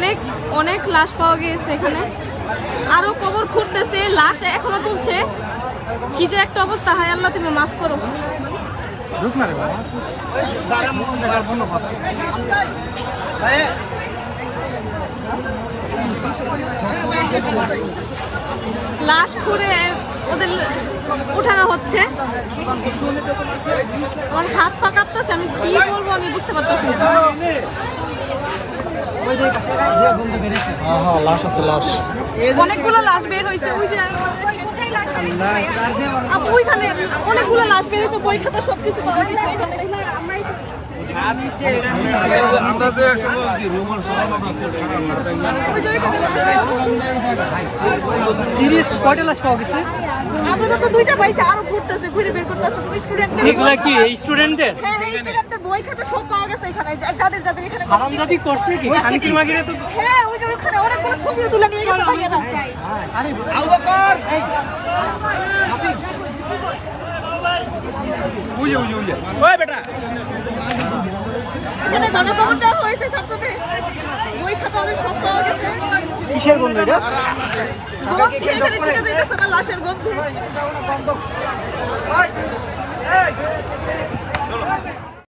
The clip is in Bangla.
অনেক অনেক লাশ পাওয়া গিয়েছে এখানে। আরও কবর খুঁড়তেছে লাশ এখনও তুলছে। কি যে একটা অবস্থা হায় আল্লাহ তুমি মাফ করো। লাশ খুঁড়ে ওদের উঠানো হচ্ছে। আমার হাত পা কাঁপতেছে আমি কি বলব আমি বুঝতে পারতেছি না। হ্যাঁ লাশ আছে লাশ। অনেকগুলো লাশ বের হয়েছে ওই যে ওইখানে অনেকগুলো লাশ বের হয়েছে বই খাতা সব পাওয়া গেছে এখানে। ওই যে ওইখানে সিরিয়াস কয়টা লাশ পাওয়া গেছে? আপাতত দুইটা পাইছে আরও ঘুরতেছে ঘুরে বের করতেছে। এগুলা কি স্টুডেন্টদের বই খাতা সব পাওয়া গেছে এখানে। যাদের যাদের এখানে হারামজাদি করছে কি? শান্তি মাগিরে তো হ্যাঁ ওই যে ওখানে অনেকগুলো ছবিও তুলে নিয়ে গেছে ভাইয়ারা এখানে গণকবর হয়েছে ছাত্রদের। বই খাতা ওদের সব পাওয়া গেছে। কিসের গন্ধ এটা? গন্ধ এখানে ঢুকে যাইতেছে না লাশের গন্ধে।